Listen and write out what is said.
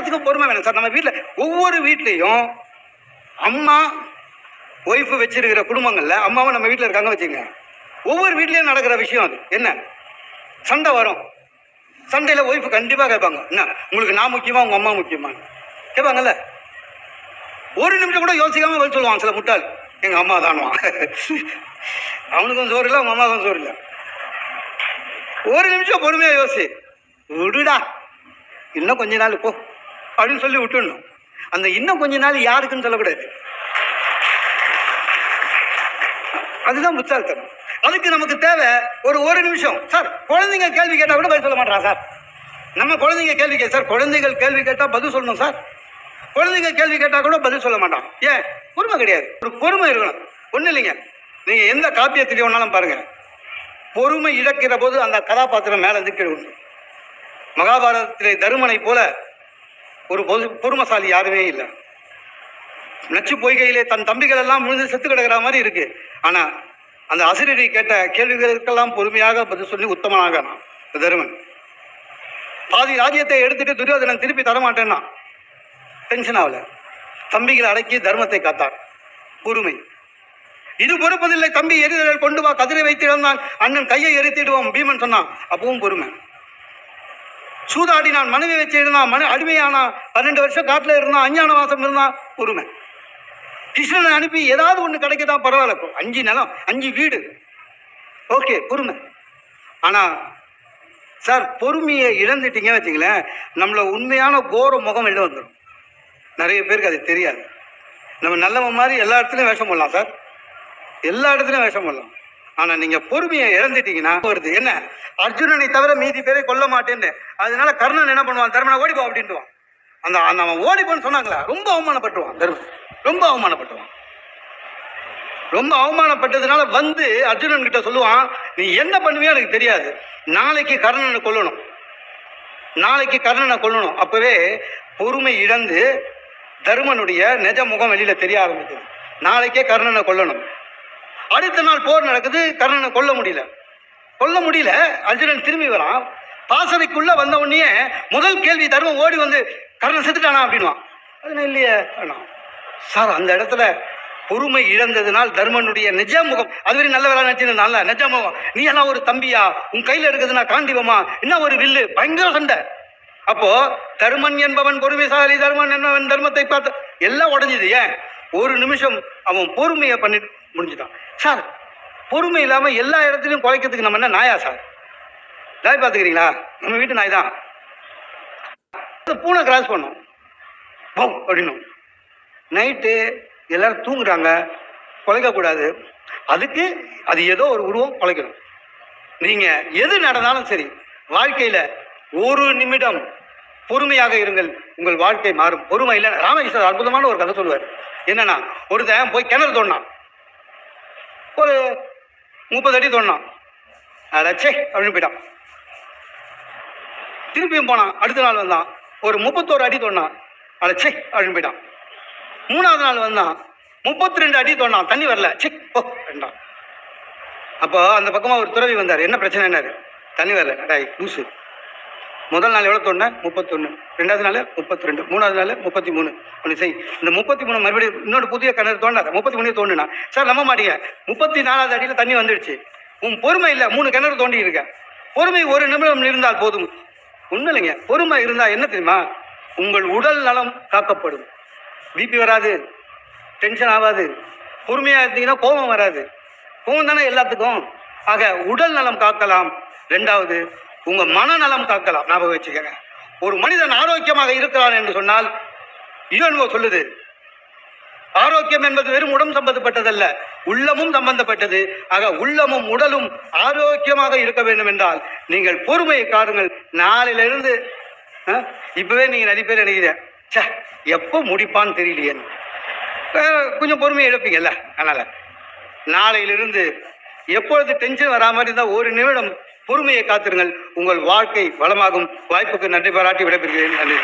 எல்லாத்துக்கும் பொறுமை வேணும் சார். நம்ம வீட்டில் ஒவ்வொரு வீட்லேயும் அம்மா ஒய்ஃபு வச்சிருக்கிற குடும்பங்களில் அம்மாவும் நம்ம வீட்டில் இருக்காங்க வச்சுங்க ஒவ்வொரு வீட்லேயும் நடக்கிற விஷயம் அது. என்ன? சண்டை வரும். சண்டையில் ஒய்ஃபு கண்டிப்பாக கேட்பாங்க. என்ன? உங்களுக்கு நான் முக்கியமாக உங்கள் அம்மா முக்கியமா? கேட்பாங்கல்ல? ஒரு நிமிஷம் கூட யோசிக்காமல் பதில் சொல்லுவான் சில முட்டாள். எங்கள் அம்மா தானுவான் அவனுக்கும் சோறு இல்லை அவங்க அம்மாவுக்கும் சோறு இல்லை. ஒரு நிமிஷம் பொறுமையாக யோசி. விடுடா. இன்னும் கொஞ்ச நாள் போ. அப்படின்னு சொல்லி விட்டுடணும். அந்த இன்னும் கொஞ்ச நாள் யாருக்குன்னு சொல்லக்கூடாது. அதுதான் முச்சால்தனம் அதுக்கு நமக்கு தேவை ஒரு ஒரு நிமிஷம். சார் குழந்தைங்க கேள்வி கேட்டால் கூட பதில் சொல்ல மாட்டான் சார். நம்ம குழந்தைங்க கேள்வி கேட்க சார் குழந்தைகள் கேள்வி கேட்டால் பதில் சொல்லணும் சார். குழந்தைங்க கேள்வி கேட்டால் கூட பதில் சொல்ல மாட்டான். ஏன்? பொறுமை கிடையாது. ஒரு பொறுமை இருக்கணும். ஒன்றும் இல்லைங்க. நீங்கள் எந்த காப்பியத்திலே வேணாலும் பாருங்கள் பொறுமை இழக்கிற போது அந்த கதாபாத்திரம் மேலே இருந்து கீழே உண்டு மகாபாரதத்திலே தருமனை போல ஒரு பொது பொறுமைசாலி யாருமே இல்லை. நச்சு பொய்கையிலே தன் தம்பிகள் எல்லாம் விழுந்து செத்து கிடக்கிற மாதிரி இருக்கு. ஆனா அந்த அசிரடி கேட்ட கேள்விகளுக்கெல்லாம் பொறுமையாக பதில் சொல்லி உத்தமனாக நான். தருமன். பாதி ராஜ்யத்தை எடுத்துட்டு துரியோதனன் திருப்பி தரமாட்டேன்னா டென்ஷன் ஆகல. தம்பிகளை அடக்கி தர்மத்தை காத்தார் பொறுமை. இது பொறுப்பதில்லை தம்பி எரிதல் கொண்டு வா கதிரை வைத்து இழந்தான் அண்ணன் கையை எரித்திடுவோம் பீமன் சொன்னான். அப்பவும் பொறுமை. சூதாடி நான் மனைவி வச்சு இருந்தான் மன அடிமையானா பன்னெண்டு வருஷம் காட்டில் இருந்தான் அஞ்ஞான வாசம் இருந்தான் பொறுமை கிருஷ்ணனை அனுப்பி ஏதாவது ஒன்று கிடைக்கதா பரவாயில்ல இப்போ அஞ்சு நிலம் அஞ்சு வீடு. ஓகே பொறுமை. ஆனால் சார் பொறுமையை இழந்துட்டீங்க வச்சுங்களேன் நம்மளை உண்மையான கோர முகம் வெளில வந்துடும் நிறைய பேருக்கு அது தெரியாது. நம்ம நல்லவன் மாதிரி எல்லா இடத்துலையும் வேஷம் போடலாம் சார். எல்லா இடத்துலையும் வேஷம் போடலாம். ஆனால் நீங்கள் பொறுமையை இறந்துட்டீங்கன்னா வருது. என்ன? அர்ஜுனனை தவிர மீதி பேரை கொல்ல மாட்டேன்னு. அதனால கர்ணன் என்ன பண்ணுவான்? தர்மனை ஓடிப்போ அப்படின்ட்டுவான் அந்த அந்த அவன் ஓடிப்போன்னு சொன்னாங்களா? ரொம்ப அவமானப்பட்டுவான் தர்மன். ரொம்ப அவமானப்பட்டுவான் ரொம்ப அவமானப்பட்டதுனால வந்து அர்ஜுனன் கிட்ட சொல்லுவான் நீ என்ன பண்ணுவியோ எனக்கு தெரியாது. நாளைக்கு கர்ணனை கொல்லணும். நாளைக்கு கர்ணனை கொல்லணும். அப்பவே பொறுமை இழந்து தருமனுடைய நிஜ முகம் வெளியில தெரிய ஆரம்பிச்சது நாளைக்கே கர்ணனை கொல்லணும். அடுத்த நாள் போர் நடக்குது கர்ணனை கொல்ல முடியல. கொல்ல முடியல அர்ஜுனன் திரும்பி வரான். பாசறைக்குள்ள வந்த உடனே முதல் கேள்வி தர்மம் ஓடி வந்து கர்ணன் செத்துட்டானா அப்படின்வான் அது இல்லையே அண்ணா. சார் அந்த இடத்துல பொறுமை இழந்ததுனால் தர்மனுடைய நிஜ முகம் அதுவரை நல்ல வேலை நினைச்சு நல்ல நிஜ முகம் நீ எல்லாம் ஒரு தம்பியா? உன் கையில இருக்குதுன்னா காண்டிவமா என்ன ஒரு வில்லு? பயங்கர சண்டை. அப்போ தர்மன் என்பவன் பொறுமைசாலி தர்மன் என்பவன் தர்மத்தை பார்த்து எல்லாம் உடைஞ்சுது ஏன்? ஒரு நிமிஷம் அவன் பொறுமையை பண்ணிட்டு முடிஞ்சுதான் சார் பொறுமை இல்லாமல் எல்லா இடத்துலையும் குறைக்கிறதுக்கு நம்ம என்ன நாயா சார்? நாய் பார்த்துக்கிறீங்களா? நம்ம வீட்டு நாய் தான். பூனை கிராஸ் பண்ணும். பௌ அப்படின்னும். நைட்டு எல்லாரும் தூங்குறாங்க. குலைக்கக்கூடாது அதுக்கு அது ஏதோ ஒரு உருவம் குலைக்கணும். நீங்கள் எது நடந்தாலும் சரி வாழ்க்கையில் ஒரு நிமிடம் பொறுமையாக இருங்கள். உங்கள் வாழ்க்கை மாறும். பொறுமை இல்லை. ராமகிருஷ்ணர் அற்புதமான ஒரு கதை சொல்லுவார். என்னன்னா ஒருத்தன் போய் கிணறு தோணான் ஒரு முப்பது அடி தோணான் அடச்சே அப்படின்னு போயிட்டான். திருப்பியும் போனான். அடுத்த நாள் வந்தான். ஒரு முப்பத்தோரு அடி தோணான் அடச்சே அப்படின்னு போயிட்டான். மூணாவது நாள் வந்தான். முப்பத்தி ரெண்டு அடி தோணான் தண்ணி வரல. சி ஓ வேண்டாம் அப்போ அந்த பக்கமாக ஒரு துறவி வந்தார். என்ன பிரச்சனை என்னாரு தண்ணி வரல. டாய் லூசு. முதல் நாள் எவ்வளோ தோண்டினேன் முப்பத்தொன்று ரெண்டாவது நாள் முப்பத்தி ரெண்டு மூணாவது நாள் முப்பத்தி மூணு ஒன்று செய். இந்த முப்பத்தி மூணு மறுபடியும் இன்னொரு புதிய கிணறு தோண்டாத முப்பத்தி மூணு தோண்டுனா சார் நம்ப மாட்டீங்க. முப்பத்தி நாலாவது அடியில் தண்ணி வந்துடுச்சு. உன் பொறுமை இல்லை. மூணு கிணறு தோண்டி இருக்க. பொறுமை ஒரு நிமிடம் இருந்தால் போதும். ஒன்றும் இல்லைங்க. பொறுமை இருந்தால் என்ன தெரியுமா? உங்கள் உடல் நலம் காக்கப்படும். பிபி வராது. டென்ஷன் ஆகாது. பொறுமையாக இருந்தீங்கன்னா கோபம் வராது. கோபம் தானே எல்லாத்துக்கும். ஆக உடல் நலம் காக்கலாம். ரெண்டாவது உங்க மனநலம் காக்கலாம். ஞாபகம் வச்சுக்கங்க. ஒரு மனிதன் ஆரோக்கியமாக இருக்கிறான் என்று சொன்னால் யுஎன்ஓ சொல்லுது ஆரோக்கியம் என்பது வெறும் உடம்பு சம்பந்தப்பட்டதல்ல உள்ளமும் சம்பந்தப்பட்டது. ஆக உள்ளமும் உடலும் ஆரோக்கியமாக இருக்க வேண்டும் என்றால் நீங்கள் பொறுமையை காருங்கள் நாளிலிருந்து இப்பவே நீங்க நிறைய பேர் நினைக்கிறீங்க சே எப்போ முடிப்பான்னு தெரியலையே. கொஞ்சம் பொறுமையை இழப்பீங்கல்ல அதனால. நாளையிலிருந்து எப்பொழுது டென்ஷன் வரா மாதிரி இருந்தால் ஒரு நிமிடம் பொறுமையை காத்திருங்கள். உங்கள் வாழ்க்கை வளமாகும். வாய்ப்புக்கு நன்றி பாராட்டி விடைபெறுகிறேன். நன்றி.